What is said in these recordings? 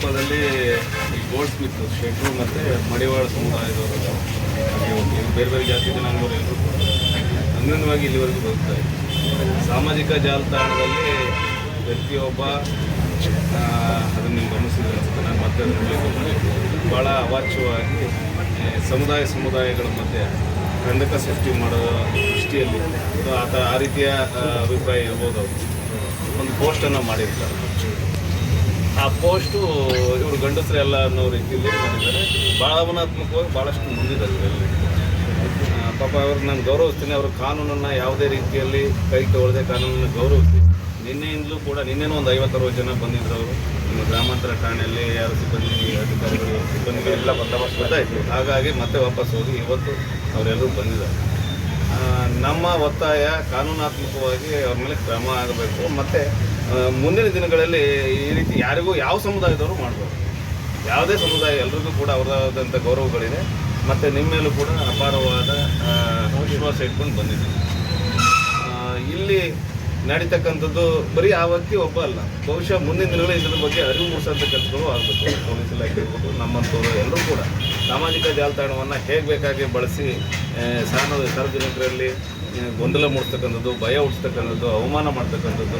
ತಾಳಗೊಪ್ಪದಲ್ಲಿ ಈ gold Smith, ಶೆಟ್ರು ಮತ್ತು ಮಡಿವಾಳ ಸಮುದಾಯದವರು ಬೇರೆ ಬೇರೆ ಜಾತಿ ಜನಾಂಗದವರು ಎಲ್ಲರೂ ಅನ್ಯೋನ್ಯವಾಗಿ ಇಲ್ಲಿವರೆಗೂ ಇದ್ದಾರೆ. ಸಾಮಾಜಿಕ ಜಾಲತಾಣದಲ್ಲಿ ವ್ಯಕ್ತಿಯೊಬ್ಬ ಅದನ್ನು ನೀವು ಗಮನಿಸಿದ್ರೆ ಅಂತ ನಾನು ಮತ್ತೆ ಅದನ್ನ ಭಾಳ ಅವಾಚ್ಯವಾಗಿ ಸಮುದಾಯ ಸಮುದಾಯಗಳ ಮಧ್ಯೆ ಖಂಡಕ ಸೃಷ್ಟಿ ಮಾಡೋ ದೃಷ್ಟಿಯಲ್ಲಿ, ಆ ಥರ ಆ ರೀತಿಯ ಅಭಿಪ್ರಾಯ ಇರ್ಬೋದು ಅವರು. ಒಂದು ಪೋಸ್ಟನ್ನು ಮಾಡಿರ್ತಾರೆ. ಆ ಪೋಸ್ಟು ಇವರು ಗಂಡಸರೆಲ್ಲ ಅನ್ನೋ ರೀತಿಯಲ್ಲಿ ಮಾಡಿದ್ದಾರೆ. ಭಾವನಾತ್ಮಕವಾಗಿ ಭಾಳಷ್ಟು ಮುಂದಿದ್ದಾರೆ ಇವರಲ್ಲಿ ಪಾಪ ಅವ್ರಿಗೆ ನಾನು ಗೌರವಿಸ್ತೀನಿ, ಅವರು ಕಾನೂನನ್ನು ಯಾವುದೇ ರೀತಿಯಲ್ಲಿ ಕೈ ತೊಗೊಳ್ಳದೆ ಕಾನೂನನ್ನು ಗೌರವಿಸ್ತೀನಿ ನಿನ್ನೆಯಿಂದಲೂ ಕೂಡ, ನಿನ್ನೆನೂ ಒಂದು ಐವತ್ತರವತ್ತು ಜನ ಬಂದಿದ್ರು ಅವರು. ನಮ್ಮ ಗ್ರಾಮಾಂತರ ಠಾಣೆಯಲ್ಲಿ ಯಾರು ಸಿಬ್ಬಂದಿ, ಅಧಿಕಾರಿಗಳು ಸಿಬ್ಬಂದಿಗೆ ಎಲ್ಲ ಬಂದೋಬಸ್ತ್ ಗೊತ್ತಾಯಿತು ಹಾಗಾಗಿ ಮತ್ತೆ ವಾಪಸ್ ಹೋಗಿ ಇವತ್ತು ಅವರೆಲ್ಲರೂ ಬಂದಿದ್ದಾರೆ. ನಮ್ಮ ಒತ್ತಾಯ ಕಾನೂನಾತ್ಮಕವಾಗಿ ಅವ್ರ ಮೇಲೆ ಕ್ರಮ ಆಗಬೇಕು. ಮತ್ತು ಮುಂದಿನ ದಿನಗಳಲ್ಲಿ ಈ ರೀತಿ ಯಾರಿಗೂ ಯಾವ ಸಮುದಾಯದವರು ಮಾಡ್ಬೋದು ಯಾವುದೇ ಸಮುದಾಯ ಎಲ್ರಿಗೂ ಕೂಡ ಅವರದಾದಂಥ ಗೌರವಗಳಿದೆ. ಮತ್ತು ನಿಮ್ಮೇಲೂ ಕೂಡ ಅಪಾರವಾದ ವಿಶ್ವಾಸ ಇಟ್ಕೊಂಡು ಬಂದಿದ್ದೀವಿ. ಇಲ್ಲಿ ನಡೀತಕ್ಕಂಥದ್ದು ಬರೀ ಆ ವ್ಯಕ್ತಿ ಒಬ್ಬ ಅಲ್ಲ. ಬಹುಶಃ ಮುಂದಿನ ದಿನಗಳಲ್ಲಿ ಇದರ ಬಗ್ಗೆ ಅರಿವು ಮೂಡಿಸೋಂಥ ಕೆಲಸಗಳು ಆಗಬೇಕು. ಪೊಲೀಸ್ ಇಲಾಖೆ ಇರ್ಬೋದು ನಮ್ಮಂಥವ್ರು ಎಲ್ಲರೂ ಕೂಡ ಸಾಮಾಜಿಕ ಜಾಲತಾಣವನ್ನು ಹೇಗೆ ಬೇಕಾಗಿ ಬಳಸಿ ಸಾರ್ವ ಸಾರ್ವಜನಿಕರಲ್ಲಿ ಗೊಂದಲ ಮೂಡಿಸ್ತಕ್ಕಂಥದ್ದು, ಭಯ ಹುಟ್ಟಿಸ್ತಕ್ಕಂಥದ್ದು, ಅವಮಾನ ಮಾಡ್ತಕ್ಕಂಥದ್ದು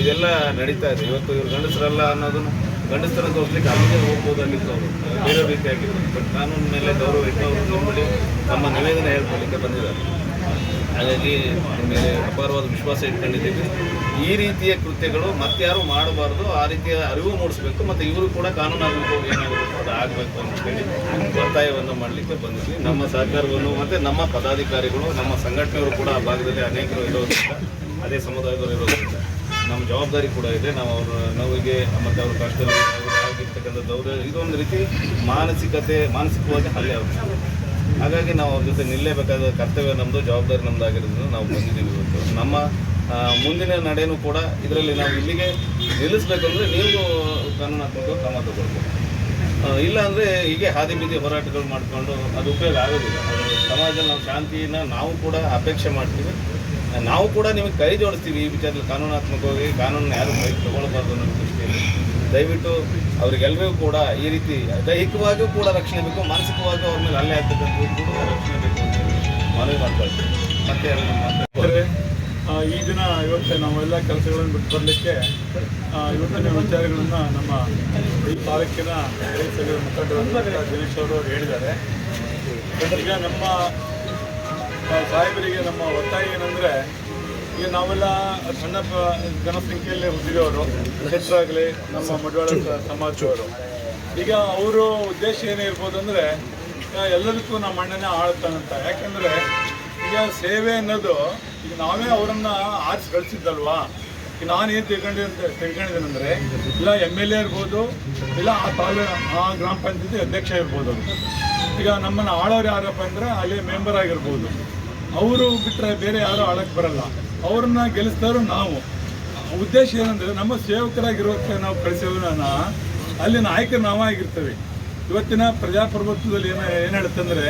ಇದೆಲ್ಲ ನಡೀತಾ ಇದೆ. ಇವತ್ತು ಇವ್ರು ಗಂಡಸರಲ್ಲ ಅನ್ನೋದನ್ನು ಗಂಡಸರ ತೋರಿಸ್ಲಿಕ್ಕೆ ಅಲ್ಲಿಗೆ ಹೋಗ್ಬೋದಾಗಿತ್ತು ಅವರು. ಬೇರೆ ರೀತಿಯಾಗಿತ್ತು. ಬಟ್ ಕಾನೂನು ಮೇಲೆ ಗೌರವ ಇಟ್ಟು ಅವರು ತಮ್ಮ ನಿವೇದನೆ ಹೇಳ್ಕೊಳ್ಳಿಕ್ಕೆ ಬಂದಿದ್ದಾರೆ. ಹಾಗಾಗಿ ಮೇಲೆ ಅಪಾರವಾದ ವಿಶ್ವಾಸ ಇಟ್ಕೊಂಡಿದ್ದೀವಿ. ಈ ರೀತಿಯ ಕೃತ್ಯಗಳು ಮತ್ತಾರು ಮಾಡಬಾರ್ದು, ಆ ರೀತಿಯ ಅರಿವು ಮೂಡಿಸಬೇಕು ಮತ್ತು ಇವರು ಕೂಡ ಕಾನೂನಾತ್ಮಕವಾಗಿ ಏನಾಗಬೇಕು ಅದು ಆಗಬೇಕು ಅಂತೇಳಿ ಒತ್ತಾಯವನ್ನು ಮಾಡಲಿಕ್ಕೆ ಬಂದಿದ್ವಿ. ನಮ್ಮ ಸಹಕಾರವನ್ನು ಮತ್ತು ನಮ್ಮ ಪದಾಧಿಕಾರಿಗಳು, ನಮ್ಮ ಸಂಘಟನೆಯವರು ಕೂಡ ಆ ಭಾಗದಲ್ಲಿ ಅನೇಕರು ಇರೋದ್ರಿಂದ, ಅದೇ ಸಮುದಾಯದವರು ಇರೋದ್ರಿಂದ ನಮ್ಮ ಜವಾಬ್ದಾರಿ ಕೂಡ ಇದೆ. ನಾವು ಅವರ ನೋವಿಗೆ, ಮತ್ತು ಅವ್ರ ಕಷ್ಟದಲ್ಲಿ ದೌರ್ಯ ಇದೊಂದು ರೀತಿ ಮಾನಸಿಕತೆ, ಮಾನಸಿಕವಾಗಿ ಹಲ್ಲೆ ಆಗುತ್ತೆ. ಹಾಗಾಗಿ ನಾವು ಅವ್ರ ಜೊತೆ ನಿಲ್ಲೇಬೇಕಾದ ಕರ್ತವ್ಯ ನಮ್ಮದು ಜವಾಬ್ದಾರಿ ನಮ್ಮದು ಆಗಿರೋದ್ರಿಂದ ನಾವು ಬಂದಿದ್ದೀವಿ ಇವತ್ತು. ನಮ್ಮ ಮುಂದಿನ ನಡೆಯೂ ಕೂಡ ಇದರಲ್ಲಿ ನಾವು ಇಲ್ಲಿಗೆ ನಿಲ್ಲಿಸ್ಬೇಕಂದ್ರೆ ನೀವು ಕಾನೂನಾತ್ಮಕ ಕ್ರಮ ತಗೊಳ್ಬೇಕು. ಇಲ್ಲ ಅಂದರೆ ಹೀಗೆ ಹಾದಿ ಬೀದಿ ಹೋರಾಟಗಳು ಮಾಡಿಕೊಂಡು ಅದು ಉಪಯೋಗ ಆಗೋದಿಲ್ಲ. ಸಮಾಜದಲ್ಲಿ ನಾವು ಶಾಂತಿನ ನಾವು ಕೂಡ ಅಪೇಕ್ಷೆ ಮಾಡ್ತೀವಿ. ನಾವು ಕೂಡ ನಿಮಗೆ ಕೈ ಜೋಡಿಸ್ತೀವಿ ಈ ವಿಚಾರದಲ್ಲಿ ಕಾನೂನಾತ್ಮಕವಾಗಿ, ಕಾನೂನನ್ನ ಯಾರು ಕೈ ತಗೊಳ್ಬಾರ್ದು ಅನ್ನೋ ದೃಷ್ಟಿಯಲ್ಲಿ. ದಯವಿಟ್ಟು ಅವರಿಗೆಲ್ಲರಿಗೂ ಕೂಡ ಈ ರೀತಿ ದೈಹಿಕವಾಗಿಯೂ ಕೂಡ ರಕ್ಷಣೆ ಬೇಕು ಮಾನಸಿಕವಾಗಿ ಅವ್ರ ಮೇಲೆ ಅಲ್ಲೇ ಆಗ್ತಕ್ಕಂಥದ್ದು ಕೂಡ ರಕ್ಷಣೆ ಬೇಕು ಅಂತ ಮನವಿ ಮಾಡ್ಕೊಳ್ತೀವಿ ಮತ್ತೆ ಯಾರಾದ್ರು ಮಾತಾಡ್ತಾರೆ ಈ ದಿನ ಇವತ್ತು ನಾವೆಲ್ಲ ಕೆಲಸಗಳನ್ನು ಬಿಟ್ಟು ಬರಲಿಕ್ಕೆ ಇವತ್ತಿನ ವಿಚಾರಗಳನ್ನು ನಮ್ಮ ಈ ತಾಲೂಕಿನ ರೈತರ ಮುಖಂಡರು ದಿನೇಶ್ ಅವರು ಹೇಳಿದ್ದಾರೆ. ಈಗ ನಮ್ಮ ಆ, ಸಾಹೇಬರಿಗೆ ನಮ್ಮ ಒತ್ತಾಯ ಏನಂದರೆ ಈಗ ನಾವೆಲ್ಲ ಸಣ್ಣ ಜನಸಂಖ್ಯೆಯಲ್ಲಿ ಹುಟ್ಟಿದವರು ಹೆಚ್ಚಾಗಲಿ ನಮ್ಮ ಮಡವಾಳ ಸಮಾಜವರು ಈಗ ಅವರು ಉದ್ದೇಶ ಏನೇ ಇರ್ಬೋದು ಅಂದರೆ ಎಲ್ಲದಕ್ಕೂ ನಮ್ಮ ಅಣ್ಣನೇ ಆಳ್ತಾನಂತ. ಯಾಕಂದ್ರೆ ಈಗ ಸೇವೆ ಅನ್ನೋದು ಈಗ ನಾವೇ ಅವರನ್ನು ಆರಿಸಿ ಕಳಿಸಿದ್ದಲ್ವಾ? ಈಗ ನಾನು ಏನು ತಿಳ್ಕೊಂಡಿ ಅಂತ ತಿಳ್ಕೊಂಡಿದ್ದೀನಂದರೆ ಇಲ್ಲ ಎಂ ಎಲ್ ಎ ಇರ್ಬೋದು ಇಲ್ಲ ಆ ತಾಲೂ ಆ ಗ್ರಾಮ ಪಂಚಾಯತಿ ಅಧ್ಯಕ್ಷ ಇರ್ಬೋದು ಈಗ ನಮ್ಮನ್ನು ಆಳೋರು ಯಾರಪ್ಪ ಅಂದರೆ ಅಲ್ಲಿ ಮೆಂಬರ್ ಆಗಿರ್ಬೋದು. ಅವರು ಬಿಟ್ಟರೆ ಬೇರೆ ಯಾರೂ ಆಳಕ್ಕೆ ಬರಲ್ಲ. ಅವ್ರನ್ನ ಗೆಲ್ಲಿಸಿದವರು ನಾವು. ಉದ್ದೇಶ ಏನಂದರೆ ನಮ್ಮ ಸೇವಕರಾಗಿರೋಕ್ಕೆ ನಾವು ಕಳಿಸೋದನ್ನ ಅಲ್ಲಿ ನಾಯಕರು ನಾವಾಗಿರ್ತೇವೆ. ಇವತ್ತಿನ ಪ್ರಜಾಪ್ರಭುತ್ವದಲ್ಲಿ ಏನು ಏನು ಹೇಳುತ್ತಂದರೆ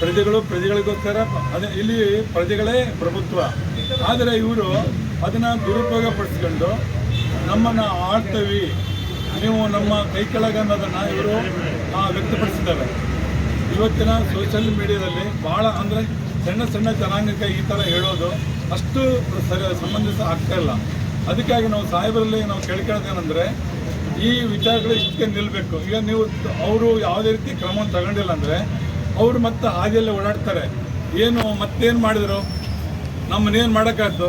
ಪ್ರಜೆಗಳು ಪ್ರಜೆಗಳಿಗೋಸ್ಕರ ಅದೇ ಇಲ್ಲಿ ಪ್ರಜೆಗಳೇ ಪ್ರಭುತ್ವ. ಆದರೆ ಇವರು ಅದನ್ನು ದುರುಪಯೋಗ ಪಡಿಸ್ಕೊಂಡು ನಮ್ಮನ್ನು ಆಡ್ತೀವಿ ನೀವು ನಮ್ಮ ಕೈ ಕೆಳಗ ಅನ್ನೋದನ್ನು ಇವರು ವ್ಯಕ್ತಪಡಿಸಿದ್ದಾರೆ. ಇವತ್ತಿನ ಸೋಷಿಯಲ್ ಮೀಡಿಯಾದಲ್ಲಿ ಭಾಳ ಅಂದರೆ ಸಣ್ಣ ಸಣ್ಣ ಜನಾಂಗಕ್ಕೆ ಈ ಥರ ಹೇಳೋದು ಅಷ್ಟು ಸರಿ ಸಂಬಂಧಿಸ ಆಗ್ತಾ ಇಲ್ಲ. ಅದಕ್ಕಾಗಿ ನಾವು ಸಾಹೇಬರಲ್ಲಿ ನಾವು ಕೇಳ್ಕೊಳ್ಳೋದೇನೆಂದರೆ ಈ ವಿಚಾರಗಳು ಇಷ್ಟಕ್ಕೆ ನಿಲ್ಲಬೇಕು ಈಗ ನೀವು ಅವರು ಯಾವುದೇ ರೀತಿ ಕ್ರಮವನ್ನು ತಗೊಂಡಿಲ್ಲ ಅಂದರೆ ಅವರು ಮತ್ತೆ ಹಾದಿಯಲ್ಲೇ ಓಡಾಡ್ತಾರೆ. ಏನು ಮತ್ತೇನು ಮಾಡಿದರು? ನಮ್ಮನ್ನೇನು ಮಾಡೋಕ್ಕಾಯ್ತು?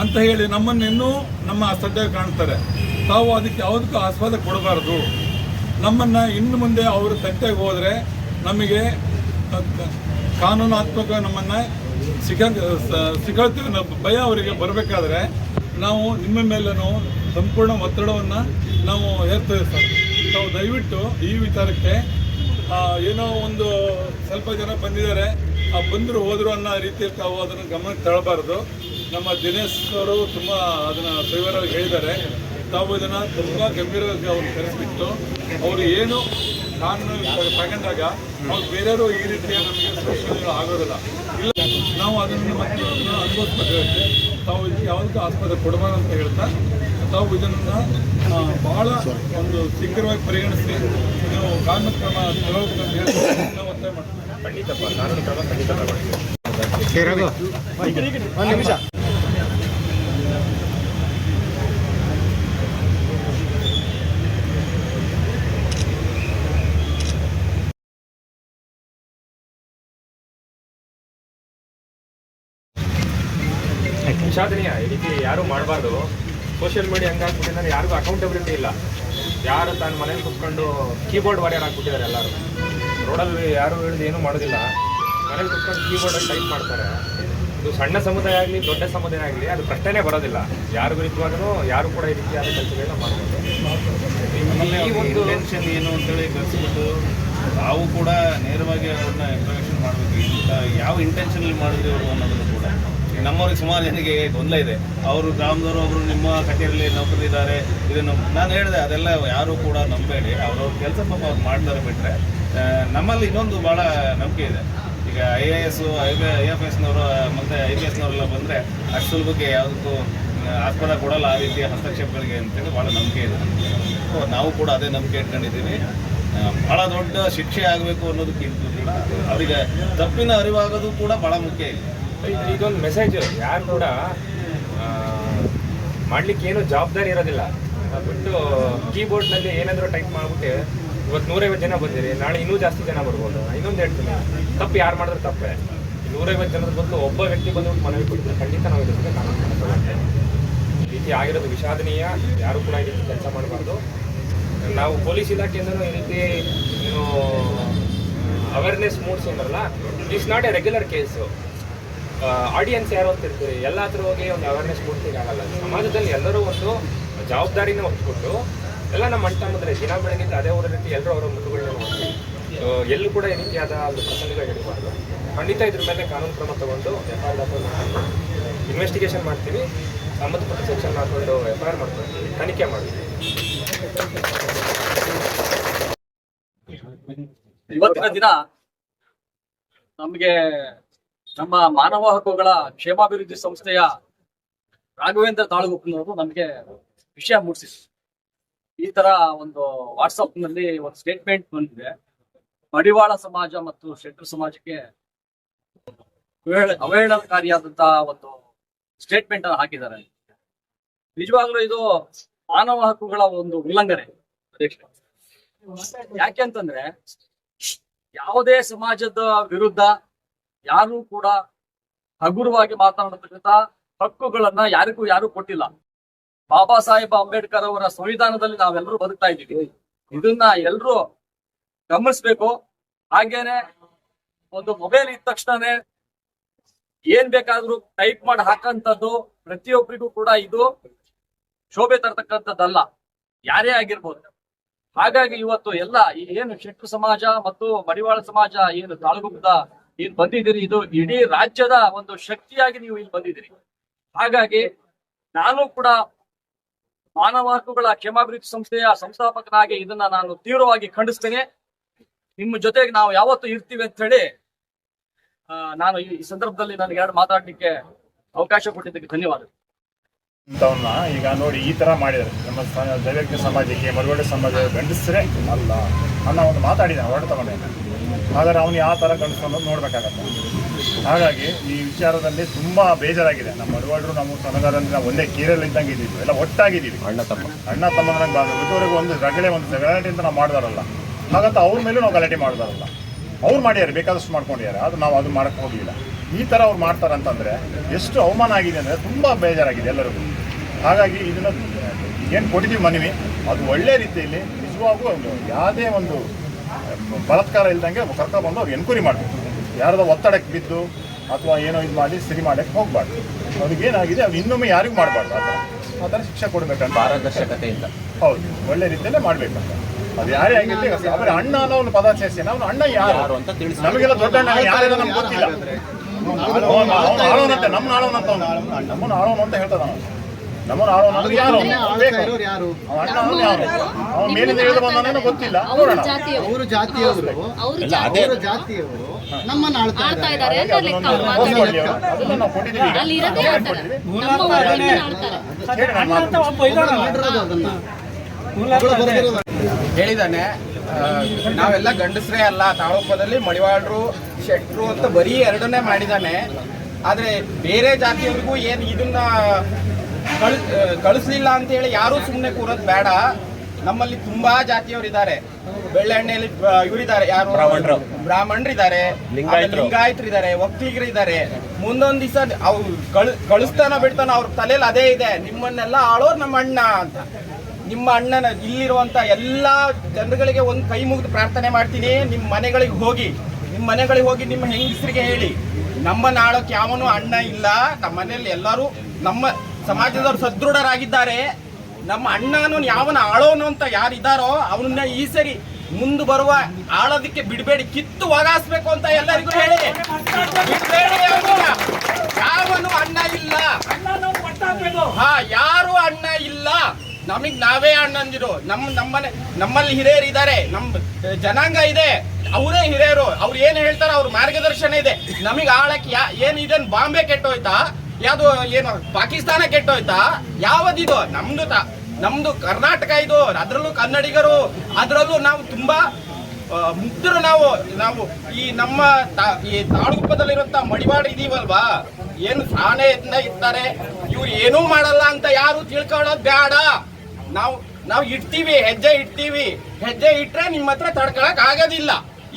ಅಂತ ಹೇಳಿ ನಮ್ಮನ್ನು ಇನ್ನೂ ನಮ್ಮ ಅಸಡ್ಡೆ ಕಾಣ್ತಾರೆ. ತಾವು ಅದಕ್ಕೆ ಯಾವುದಕ್ಕೂ ಆಸ್ವಾದ ಕೊಡಬಾರ್ದು. ನಮ್ಮನ್ನು ಇನ್ನು ಮುಂದೆ ಅವರು ತಟ್ಟೆಗೆ ಹೋದರೆ ನಮಗೆ ಕಾನೂನಾತ್ಮಕ ನಮ್ಮನ್ನು ಸಿಗ ಸಿಗಳ್ತೀವಿ ಭಯ ಅವರಿಗೆ ಬರಬೇಕಾದ್ರೆ ನಾವು ನಿಮ್ಮ ಮೇಲೂ ಸಂಪೂರ್ಣ ಒತ್ತಡವನ್ನು ನಾವು ಹೇರ್ತೇವೆ ಸರ್. ನಾವು ದಯವಿಟ್ಟು ಈ ವಿಚಾರಕ್ಕೆ ಏನೋ ಒಂದು ಸ್ವಲ್ಪ ಜನ ಬಂದಿದ್ದಾರೆ, ಆ, ಬಂದರು ಹೋದರು ಅನ್ನೋ ರೀತಿಯಲ್ಲಿ ತಾವು ಅದನ್ನು ಗಮನಕ್ಕೆ ತಗೊಳ್ಬಾರ್ದು ನಮ್ಮ ದಿನೇಶ್ ಅವರು ತುಂಬ ಅದನ್ನು ಸವಿವರವಾಗಿ ಹೇಳಿದ್ದಾರೆ. ತಾವು ಇದನ್ನು ತುಂಬ ಗಂಭೀರವಾಗಿ ಅವ್ರು ಕರೆಸಿಬಿಟ್ಟು ಅವರು ಏನು ಕಾನೂನು ತಗೊಂಡಾಗ ಅವ್ರು ಬೇರೆಯವರು ಈ ರೀತಿಯ ನಮಗೆ ಆಗೋದಿಲ್ಲ. ಇಲ್ಲ ನಾವು ಅದನ್ನು ಮತ್ತೆ ಅನುಭವಿಸ್ಬೇಕಾಗುತ್ತೆ ತಾವು ಇದಕ್ಕೆ ಯಾವುದಕ್ಕೂ ಆಸ್ಪತ್ರೆ ಕೊಡಬಾರ್ದು ಅಂತ ಹೇಳ್ತಾ ತಾವು ಇದನ್ನು ಬಹಳ ಒಂದು ಶೀಘ್ರವಾಗಿ ಪರಿಗಣಿಸಿ ನೀವು ಕಾನೂನು ಕ್ರಮ ತಗೊಳ್ಬೇಕಂತ ಹೇಳಿ ನಾವು ಒತ್ತಾಯ ಮಾಡ್ತೀವಿ. ಖಂಡಿತಪ್ಪ ಕಾನೂನು ಕ್ರಮ ಖಂಡಿತ ತಗೊಳ್ಳಿ. ವಿಷಾದನೀಯ. ಈ ರೀತಿ ಯಾರು ಮಾಡಬಾರ್ದು. ಸೋಷಿಯಲ್ ಮೀಡಿಯಾ ಹಂಗಾಗ್ಬಿಟ್ಟಿದ್ದಾರೆ ಯಾರಿಗೂ ಅಕೌಂಟಬಿಲಿಟಿ ಇಲ್ಲ. ಯಾರು ತನ್ನ ಮನೇಲಿ ಕುತ್ಕೊಂಡು ಕೀಬೋರ್ಡ್ ವಾರಿಯರ್ ಹಾಕ್ಬಿಟ್ಟಿದ್ದಾರೆ ಎಲ್ಲರೂ. ರೋಡಲ್ಲಿ ಯಾರು ಹೇಳಿದ ಏನೂ ಮಾಡೋದಿಲ್ಲ. ಮನೇಲಿ ಕುತ್ಕೊಂಡು ಕೀಬೋರ್ಡಲ್ಲಿ ಟೈಪ್ ಮಾಡ್ತಾರೆ. ಇದು ಸಣ್ಣ ಸಮುದಾಯ ಆಗಲಿ, ದೊಡ್ಡ ಸಮುದಾಯ ಆಗಲಿ, ಅದು ಪ್ರಶ್ನೆನೇ ಬರೋದಿಲ್ಲ. ಯಾರು ವಿರುದ್ಧವಾಗೂ ಯಾರು ಕೂಡ ಈ ರೀತಿಯಾದ ಕೆಲಸಗಳನ್ನ ಮಾಡ್ಬೋದು. ಈ ಒಂದು ಇಂಟೆನ್ಷನ್ ಏನು ಅಂತೇಳಿ ಕಲಿಸ್ಬಿಟ್ಟು ತಾವು ಕೂಡ ನೇರವಾಗಿ ಅವ್ರನ್ನ ಇನ್ಫಾರ್ಮೇಷನ್ ಮಾಡಬೇಕು. ಯಾವ ಇಂಟೆನ್ಷನಲ್ಲಿ ಮಾಡಿದ್ರು ಅನ್ನೋದನ್ನು ಕೂಡ. ನಮ್ಮವ್ರಿಗೆ ಸುಮಾರು ಜನಕ್ಕೆ ಗೊಂದಲ ಇದೆ. ಅವರು ಗ್ರಾಮದವರು, ಅವರು ನಿಮ್ಮ ಕಚೇರಿಯಲ್ಲಿ ನೌಕರಿದ್ದಾರೆ ಇದನ್ನು ನಾನು ಹೇಳಿದೆ, ಅದೆಲ್ಲ ಯಾರು ಕೂಡ ನಂಬೇಡಿ. ಅವ್ರವ್ರ ಕೆಲಸ ಪಾಪ ಅವ್ರು ಮಾಡ್ತಾರೆ ಬಿಟ್ಟರೆ ನಮ್ಮಲ್ಲಿ ಇನ್ನೊಂದು ಭಾಳ ನಂಬಿಕೆ ಇದೆ. ಈಗ I A S I B I F ಎಸ್ನವರು ಮತ್ತು ಐ ಪಿ ಎಸ್ನವರೆಲ್ಲ ಬಂದರೆ ಅಷ್ಟು ಸುಲಭಕ್ಕೆ ಯಾವುದಕ್ಕೂ ಆಸ್ಪದ ಕೊಡಲ್ಲ ಆ ರೀತಿಯ ಹಸ್ತಕ್ಷೇಪಗಳಿಗೆ ಅಂತೇಳಿ ಭಾಳ ನಂಬಿಕೆ ಇದೆ. ಸೊ, ನಾವು ಕೂಡ ಅದೇ ನಂಬಿಕೆ ಇಟ್ಕೊಂಡಿದ್ದೀವಿ. ಭಾಳ ದೊಡ್ಡ ಶಿಕ್ಷೆ ಆಗಬೇಕು ಅನ್ನೋದಕ್ಕಿಂತ ಕೂಡ, ಅವರಿಗೆ ತಪ್ಪಿನ ಅರಿವಾಗೋದು ಕೂಡ ಭಾಳ ಮುಖ್ಯ ಇದು- ಇದೊಂದು ಮೆಸೇಜ್ ಯಾರು ಕೂಡ ಮಾಡ್ಲಿಕ್ಕೆ ಏನು ಜವಾಬ್ದಾರಿ ಇರೋದಿಲ್ಲ. ಬಟ್ ಬಿಟ್ಟು ಕೀಬೋರ್ಡ್ನಲ್ಲಿ ಏನಾದರೂ ಟೈಪ್ ಮಾಡಿಬಿಟ್ಟು ಇವತ್ತು ನೂರೈವತ್ತು ಜನ ಬಂದಿರಿ, ನಾಳೆ ಇನ್ನೂ ಜಾಸ್ತಿ ಜನ ಬರ್ಬೋದು. ಇನ್ನೊಂದು ಹೇಳ್ತೀನಿ. ತಪ್ಪು ಯಾರು ಮಾಡಿದ್ರೆ ತಪ್ಪೇ. ನೂರೈವತ್ತು ಜನದ ಬಂದು ಒಬ್ಬ ವ್ಯಕ್ತಿ ಬಂದ್ಬಿಟ್ಟು ಮನವಿ ಕೊಟ್ಟಿದ್ರೆ ಖಂಡಿತ ನಾವು ಬಗ್ಗೆ ಕಾನೂನು ಮಾಡ್ಕೊಳ್ಳುತ್ತೆ ಈ ರೀತಿ ಆಗಿರೋದು ವಿಷಾದನೀಯ. ಯಾರು ಕೂಡ ಈ ರೀತಿ ಕೆಲಸ ಮಾಡಬಾರ್ದು. ನಾವು ಪೊಲೀಸ್ ಇಲಾಖೆಯಿಂದನೂ ಈ ರೀತಿ, ಏನು awareness ಮೂಡಿಸಿದ್ರಲ್ಲ it's not a regular case audience ಯಾರು ಅಂತ ಇರ್ತೀರಿ ಎಲ್ಲ ಹತ್ರ ಹೋಗಿ ಒಂದು ಅವೇರ್ನೆಸ್ ಕೊಡ್ತೀವಿ ಆಗಲ್ಲ ಸಮಾಜದಲ್ಲಿ ಎಲ್ಲರೂ ಒಂದು ಜವಾಬ್ದಾರಿನ ಒಪ್ಪಿಕೊಂಡು ಎಲ್ಲ ನಮ್ಮ ಅಣ್ಣ ದಿನ ಬೆಳಗ್ಗೆ ಅದೇ ಅವರ ರೀತಿ ಎಲ್ಲರೂ ಅವರ ಮುಖಗಳನ್ನ ನೋಡ್ತೀವಿ. ಎಲ್ಲೂ ಕೂಡ ಈ ರೀತಿಯಾದ ಒಂದು ಪ್ರಸಂಗಗಳು ಖಂಡಿತ ಇದ್ರ ಮೇಲೆ ಕಾನೂನು ಕ್ರಮ ತಗೊಂಡು ಎಫ್ ಐ ಆರ್ ಇನ್ವೆಸ್ಟಿಗೇಷನ್ ಮಾಡ್ತೀವಿ. ಸಂಬಂಧಪಟ್ಟ ಸೆಕ್ಷನ್ ಹಾಕೊಂಡು ಎಫ್ ಐ ಆರ್ ಮಾಡ್ಕೊಳ್ತೀವಿ. ತನಿಖೆ ಮಾಡ್ತೀವಿ. ಇವತ್ತಿನ ದಿನ ನಮಗೆ ನಮ್ಮ ಮಾನವ ಹಕ್ಕುಗಳ ಕ್ಷೇಮಾಭಿವೃದ್ಧಿ ಸಂಸ್ಥೆಯ ರಾಘವೇಂದ್ರ ತಾಳುಗುಪ್ಪನವರು ನಮಗೆ ವಿಷಯ ಮೂಡಿಸಿದ್ರು. ಈ ತರ ಒಂದು ವಾಟ್ಸಪ್ನಲ್ಲಿ ಒಂದು ಸ್ಟೇಟ್ಮೆಂಟ್ ಬಂದಿದೆ. ಮಡಿವಾಳ ಸಮಾಜ ಮತ್ತು ಶೆಟ್ಟರ್ ಸಮಾಜಕ್ಕೆ ಅವಹೇಳ- ಅವಹೇಳನಕಾರಿಯಾದಂತಹ ಒಂದು ಸ್ಟೇಟ್ಮೆಂಟ್ ಅನ್ನು ಹಾಕಿದ್ದಾರೆ. ನಿಜವಾಗ್ಲೂ ಇದು ಮಾನವ ಹಕ್ಕುಗಳ ಒಂದು ಉಲ್ಲಂಘನೆ. ಯಾಕೆ ಅಂತಂದ್ರೆ ಯಾವುದೇ ಸಮಾಜದ ವಿರುದ್ಧ ಯಾರು ಕೂಡ ಹಗುರವಾಗಿ ಮಾತನಾಡತಕ್ಕಂತ ಹಕ್ಕುಗಳನ್ನ ಯಾರಿಗೂ ಯಾರು ಕೊಟ್ಟಿಲ್ಲ. ಬಾಬಾ ಸಾಹೇಬ್ ಅಂಬೇಡ್ಕರ್ ಅವರ ಸಂವಿಧಾನದಲ್ಲಿ ನಾವೆಲ್ಲರೂ ಬದುಕ್ತಾ ಇದ್ದೀವಿ. ಇದನ್ನ ಎಲ್ಲರೂ ಗಮನಿಸ್ಬೇಕು. ಹಾಗೇನೆ ಒಂದು ಮೊಬೈಲ್ ಇದ್ದ ತಕ್ಷಣನೇ ಏನ್ ಬೇಕಾದ್ರೂ ಟೈಪ್ ಮಾಡಿ ಹಾಕಂತದ್ದು ಪ್ರತಿಯೊಬ್ಬರಿಗೂ ಕೂಡ ಇದು ಶೋಭೆ ತರತಕ್ಕಂಥದ್ದಲ್ಲ. ಯಾರೇ ಆಗಿರ್ಬೋದು. ಹಾಗಾಗಿ ಇವತ್ತು ಎಲ್ಲ ಏನು ಶೆಟ್ಟು ಸಮಾಜ ಮತ್ತು ಮಡಿವಾಳ ಸಮಾಜ ಏನು ತಾಳಗುಪ್ಪದ ಏನ್ ಬಂದಿದ್ದೀರಿ. ಇದು ಇಡೀ ರಾಜ್ಯದ ಒಂದು ಶಕ್ತಿಯಾಗಿ ನೀವು ಇಲ್ಲಿ ಬಂದಿದ್ದೀರಿ. ಹಾಗಾಗಿ ನಾನು ಕೂಡ ಮಾನವ ಹಕ್ಕುಗಳ ಕ್ಷೇಮಾಭಿವೃದ್ಧಿ ಸಂಸ್ಥೆಯ ಸಂಸ್ಥಾಪಕನಾಗಿ ಇದನ್ನ ನಾನು ತೀವ್ರವಾಗಿ ಖಂಡಿಸ್ತೇನೆ. ನಿಮ್ಮ ಜೊತೆಗೆ ನಾವು ಯಾವತ್ತು ಇರ್ತೀವಿ ಅಂತ ಹೇಳಿ ನಾನು ಈ ಸಂದರ್ಭದಲ್ಲಿ ನನಗೆ ಎರಡು ಮಾತಾಡ್ಲಿಕ್ಕೆ ಅವಕಾಶ ಕೊಟ್ಟಿದ್ದಕ್ಕೆ ಧನ್ಯವಾದ ಇಂಥವನ್ನ ಈಗ ನೋಡಿ ಈ ತರ ಮಾಡಿದ್ದಾರೆ ನಮ್ಮ ದೈವಕ್ಕೆ ದೈವಜ್ಞ ಸಮಾಜಕ್ಕೆ ಮರುಗಡೆ ಸಮಾಜ ಗಂಡಸರೇ ಅಲ್ಲ. ಅನ್ನೋ ಒಂದು ಮಾತಾಡಿದ್ದಾನೆ ಹೊರಟು ತಗೊಂಡೆ ಆದರೆ ಅವನು ಯಾವ ಥರ ಗಂಡಸು ನೋಡಬೇಕಾಗತ್ತೆ. ಹಾಗಾಗಿ ಈ ವಿಚಾರದಲ್ಲಿ ತುಂಬಾ ಬೇಜಾರಾಗಿದೆ. ನಮ್ಮ ಮರುವಾಡರು ನಮ್ಮ ಸನಗಾರಂದ್ರೆ ನಾವು ಒಂದೇ ಕೀರಲ್ಲಿ ಇದ್ದಂಗೆ ಇದ್ದೀವಿ. ಎಲ್ಲ ಒಟ್ಟಾಗಿದ್ದೀವಿ. ಅಣ್ಣ ತಮ್ಮ. ಅಣ್ಣ ತಮ್ಮನ ಇದುವರೆಗೂ ಒಂದು ರಗಳೆ ಒಂದು ಗಲಾಟೆ ಅಂತ ನಾವು ಮಾಡಿದಾರಲ್ಲ. ಹಾಗಂತ ಅವ್ರ ಮೇಲೂ ನಾವು ಗಲಾಟೆ ಮಾಡಿದಾರಲ್ಲ. ಅವ್ರು ಮಾಡ್ಯಾರ ಬೇಕಾದಷ್ಟು ಮಾಡ್ಕೊಂಡಿದ್ದಾರೆ. ಅದು ನಾವು ಅದು ಮಾಡಕ್ಕೆ ಹೋಗಲಿಲ್ಲ. ಈ ಥರ ಅವ್ರು ಮಾಡ್ತಾರೆ ಅಂತಂದರೆ ಎಷ್ಟು ಅವಮಾನ ಆಗಿದೆ ಅಂದರೆ ತುಂಬ ಬೇಜಾರಾಗಿದೆ ಎಲ್ಲರಿಗೂ. ಹಾಗಾಗಿ ಇದನ್ನು ಏನು ಕೊಟ್ಟಿದ್ದೀವಿ ಮನವಿ? ಅದು ಒಳ್ಳೆ ರೀತಿಯಲ್ಲಿ ನಿಜವಾಗೂ ಒಂದು ಯಾವುದೇ ಒಂದು ಬಲಾತ್ಕಾರ ಇಲ್ದಂಗೆ ಕರ್ಕೊಬಂದು ಅವ್ರು ಎನ್ಕ್ವೈರಿ ಮಾಡಬೇಕು. ಯಾರ್ದೋ ಒತ್ತಡಕ್ಕೆ ಬಿದ್ದು ಅಥವಾ ಏನೋ ಇದು ಮಾಡಿ ಸರಿ ಮಾಡಕ್ಕೆ ಹೋಗಬಾರ್ದು. ಅವ್ರಿಗೆ ಏನಾಗಿದೆ ಅದು ಇನ್ನೊಮ್ಮೆ ಯಾರಿಗೂ ಮಾಡಬಾರ್ದು. ಆ ಥರ ಆ ಥರ ಶಿಕ್ಷೆ ಕೊಡಬೇಕಂತ. ಇಲ್ಲ. ಹೌದು ಒಳ್ಳೆ ರೀತಿಯಲ್ಲೇ ಮಾಡಬೇಕಂತ ಅದು ಯಾರೇ ಆಗಿರ್ಲಿ ಅವರ ಅಣ್ಣ ಅನ್ನೋ ಒಂದು ಪದ ಸೇರಿಸಿ ಅವನು ಅಣ್ಣ ಯಾರು? ಅಂತ ತಿಳಿಸಿ ನಮಗೆಲ್ಲ ದೊಡ್ಡ ಅಣ್ಣ ಯಾರು ನಮ್ಗೆ ಗೊತ್ತಿಲ್ಲ. ಆಳೋನಂತೆ ನಮ್ಮ ಆಳೋನಂತ ನಮ್ಮನ್ನು ಆಳೋನು ಅಂತ ಹೇಳ್ತಾರೆ ನಮ್ಮ ನಮ್ಮನ್ನು ಆಳೋ ನಮ್ಗೆ ಯಾರು? ಯಾರು? ಅವ್ನು ಮೇಲಿಂದ ಇಳಿದು ಬಂದಾನೇನೋ ಗೊತ್ತಿಲ್ಲ. ಅವರು ನೋಡೋಣ ಜಾತಿಯವರು. ಅವರು ಜಾತಿಯವರು. ಅವರು ನಮ್ಮನ್ನ ಆಳ್ತಾ ಇದ್ದಾರೆ. ಅಂತ ಲೆಕ್ಕ ಅಲ್ಲಿ ಇರೋದೇ ನಮ್ಮ ವರ್ಗನೇ ಹೇಳಿದಾನೆ ನಾವೆಲ್ಲ ಗಂಡಸರೇ ಅಲ್ಲ ತಾಳೂಪದಲ್ಲಿ ಮಡಿವಾಳರು ಶೆಟ್ರು ಅಂತ ಬರೀ ಎರಡನ್ನೇ ಮಾಡಿದಾನೆ. ಆದರೆ ಬೇರೆ ಜಾತಿಯವ್ರಿಗೂ ಏನು ಇದನ್ನ ಕಳ್ ಕಳಿಸ್ಲಿಲ್ಲ ಅಂತ ಹೇಳಿ ಯಾರೂ ಸುಮ್ಮನೆ ಕೂರೋದು ಬೇಡ. ನಮ್ಮಲ್ಲಿ ತುಂಬಾ ಜಾತಿಯವರು ಬೆಳ್ಳೆಣ್ಣೆಯಲ್ಲಿ ಇವರಿದ್ದಾರೆ. ಯಾರು? ಬ್ರಾಹ್ಮಣರು. ಬ್ರಾಹ್ಮಣರಿದ್ದಾರೆ. ಲಿಂಗಾಯತರಿದ್ದಾರೆ ಒಕ್ಕಲಿಗರಿದ್ದಾರೆ ಮುಂದೊಂದ್ ದಿವಸ ಅವ್ರು ಕಳ್ ಕಳಿಸ್ತಾನ ಬಿಡ್ತಾನ ಅವ್ರ ತಲೆಯಲ್ಲಿ ಅದೇ ಇದೆ. ನಿಮ್ಮನ್ನೆಲ್ಲ ಆಳೋರು ನಮ್ಮ ಅಣ್ಣ ಅಂತ. ನಿಮ್ಮ ಅಣ್ಣನ ಇಲ್ಲಿರುವಂತ ಎಲ್ಲಾ ಜನರುಗಳಿಗೆ ಒಂದು ಕೈ ಮುಗಿದು ಪ್ರಾರ್ಥನೆ ಮಾಡ್ತೀನಿ. ನಿಮ್ಮ ಮನೆಗಳಿಗೆ ಹೋಗಿ. ನಿಮ್ಮ ಮನೆಗಳಿಗೆ ಹೋಗಿ ನಿಮ್ಮ ಹೆಂಗಸರಿಗೆ ಹೇಳಿ. ನಮ್ಮ ನಾಳಕ್ಕೆ ಯಾವನು ಅಣ್ಣ ಇಲ್ಲ ನಮ್ಮ ಮನೆಯಲ್ಲಿ ಎಲ್ಲರೂ ನಮ್ಮ ಸಮಾಜದವರು ಸದೃಢರಾಗಿದ್ದಾರೆ. ನಮ್ಮ ಅಣ್ಣನು ಯಾವನ ಆಳೋನು ಅಂತ ಯಾರಿದ್ದಾರೋ ಅವನನ್ನ ಈ ಸರಿ ಮುಂದೆ ಬರುವ ಆಳೋದಕ್ಕೆ ಬಿಡಬೇಡಿ ಕಿತ್ತು ಒಗಾಸ್ಬೇಕು ಅಂತ ಎಲ್ಲರಿಗೂ ಹೇಳಿ. ಯಾವನು ಅಣ್ಣ ಇಲ್ಲ. ಹಾ ಯಾರು ಅಣ್ಣ ಇಲ್ಲ. ನಮಗ್ ನಾವೇ ಅಣ್ಣಂದಿರು. ನಮ್ಮ ನಮ್ಮನೆ ನಮ್ಮಲ್ಲಿ ಹಿರಿಯರು ಇದ್ದಾರೆ ನಮ್ಮ ಜನಾಂಗ ಇದೆ. ಅವರೇ ಹಿರಿಯರು. ಅವ್ರು ಏನ್ ಹೇಳ್ತಾರೆ ಅವ್ರ ಮಾರ್ಗದರ್ಶನ ಇದೆ. ನಮಗ್ ಆಳಕ್ಕೆ ಯಾ ಏನ್ ಇದೇನ್ ಬಾಂಬೆ ಕೆಟ್ಟೋಯ್ತಾ? ಯಾವ್ದು ಏನು ಪಾಕಿಸ್ತಾನ ಕೆಟ್ಟೋಯ್ತಾ? ಯಾವ್ದಿದು? ನಮ್ದು ನಮ್ದು ಕರ್ನಾಟಕ ಇದು. ಅದ್ರಲ್ಲೂ ಕನ್ನಡಿಗರು. ಅದ್ರಲ್ಲೂ ನಾವು ತುಂಬಾ ಮುಗ್ಧರು ನಾವು. ನಾವು ಈ ನಮ್ಮ ಈ ತಾಳುಗುಪ್ಪದಲ್ಲಿರುವಂತ ಮಡಿವಾಡ ಇದೀವಲ್ವಾ? ಏನು ಸಾಣೆಯಿಂದ ಇರ್ತಾರೆ ಇವ್ರು ಏನೂ ಮಾಡಲ್ಲ ಅಂತ ಯಾರು ತಿಳ್ಕೊಳ್ಳೋದು ಬೇಡ ನಾವು ನಾವು ಇಡ್ತೀವಿ, ಹೆಜ್ಜೆ ಇಡ್ತೀವಿ. ಹೆಜ್ಜೆ ಇಟ್ಟರೆ ನಿಮ್ಮ ಹತ್ರ ತಡ್ಕೊಳಕ್ ಆಗೋದಿಲ್ಲ.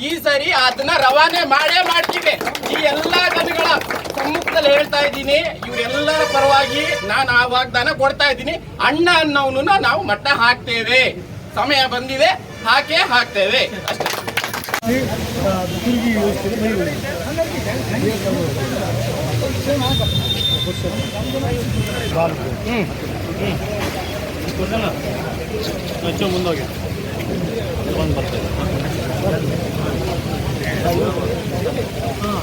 ಈ ಸರಿ ಅದನ್ನ ರವಾನೆ ಮಾಡೇ ಮಾಡ್ತೀವಿ. ಈ ಎಲ್ಲಾ ಜನಗಳ ಸಮ್ಮುಖದಲ್ಲಿ ಹೇಳ್ತಾ ಇದ್ದೀನಿ, ಇವರೆಲ್ಲರ ಪರವಾಗಿ ನಾನು ಆ ವಾಗ್ದಾನ ಕೊಡ್ತಾ ಇದ್ದೀನಿ. ಅಣ್ಣ ಅನ್ನೋನು ನಾವು ಮಟ್ಟ ಹಾಕ್ತೇವೆ. ಸಮಯ ಬಂದಿದೆ, ಹಾಕೇ ಹಾಕ್ತೇವೆ. ಅಷ್ಟೇ. 보잖아. 좀 못나게. 이번 봤대. 아.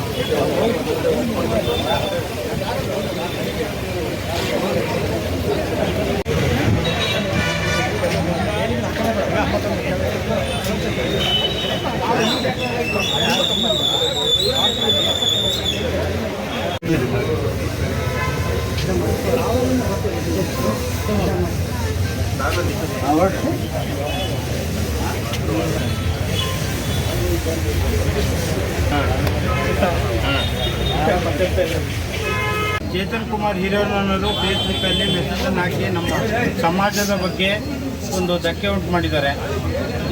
ಚೇತನ್ ಕುಮಾರ್ ಅನ್ನೋದು ಫೇಸ್ಬುಕ್ಕಲ್ಲಿ ಮೆಸೇಜನ್ನು ಹಾಕಿ ನಮ್ಮ ಸಮಾಜದ ಬಗ್ಗೆ ಒಂದು ಧಕ್ಕೆ ಉಂಟು ಮಾಡಿದ್ದಾರೆ.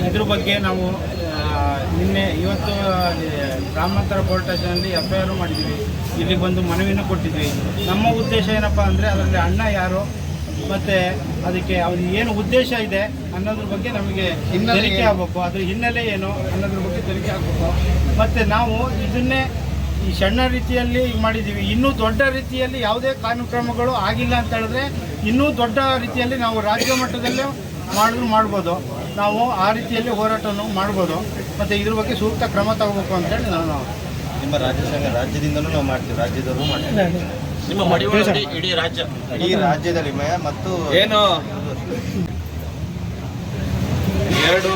ಇದ್ರ ಬಗ್ಗೆ ನಾವು ನಿನ್ನೆ ಇವತ್ತು ಗ್ರಾಮಾಂತರ ಪೊಲೀಸ್ ಸ್ಟೇಷನಲ್ಲಿ ಎಫ್ ಐ ಆರು ಮಾಡಿದ್ವಿ. ಇಲ್ಲಿ ಬಂದು ಮನವಿನೂ ಕೊಟ್ಟಿದ್ವಿ. ನಮ್ಮ ಉದ್ದೇಶ ಏನಪ್ಪ ಅಂದರೆ ಅದರಲ್ಲಿ ಅಣ್ಣ ಯಾರು ಮತ್ತು ಅದಕ್ಕೆ ಅವ್ರಿಗೆ ಏನು ಉದ್ದೇಶ ಇದೆ ಅನ್ನೋದ್ರ ಬಗ್ಗೆ ನಮಗೆ ತನಿಖೆ ಆಗಬೇಕು. ಅದ್ರ ಹಿನ್ನೆಲೆ ಏನು ಅನ್ನೋದ್ರ ಬಗ್ಗೆ ತನಿಖೆ ಆಗಬೇಕು. ಮತ್ತು ನಾವು ಇದನ್ನೇ ಈ ಸಣ್ಣ ರೀತಿಯಲ್ಲಿ ಈಗ ಮಾಡಿದ್ದೀವಿ. ಇನ್ನೂ ದೊಡ್ಡ ರೀತಿಯಲ್ಲಿ ಯಾವುದೇ ಕಾನೂನು ಕ್ರಮಗಳು ಆಗಿಲ್ಲ ಅಂತ ಹೇಳಿದ್ರೆ ಇನ್ನೂ ದೊಡ್ಡ ರೀತಿಯಲ್ಲಿ ನಾವು ರಾಜ್ಯ ಮಟ್ಟದಲ್ಲೇ ಮಾಡಿದ್ರು ಮಾಡ್ಬೋದು. ನಾವು ಆ ರೀತಿಯಲ್ಲಿ ಹೋರಾಟವನ್ನು ಮಾಡ್ಬೋದು. ಮತ್ತು ಇದ್ರ ಬಗ್ಗೆ ಸೂಕ್ತ ಕ್ರಮ ತಗೋಬೇಕು ಅಂತೇಳಿ ನಾನು ನಿಮ್ಮ ರಾಜ್ಯ ಸಂಘ ರಾಜ್ಯದಿಂದಲೂ ನಾವು ಮಾಡ್ತೀವಿ. ರಾಜ್ಯದವರು ಮಾಡ್ತೀವಿ. ನಿಮ್ಮ ಮಡಿವಾಳದಲ್ಲಿ ಇಡೀ ರಾಜ್ಯ. ಇಡೀ ರಾಜ್ಯದಲ್ಲಿ ಮತ್ತು ಏನು? ಎರಡು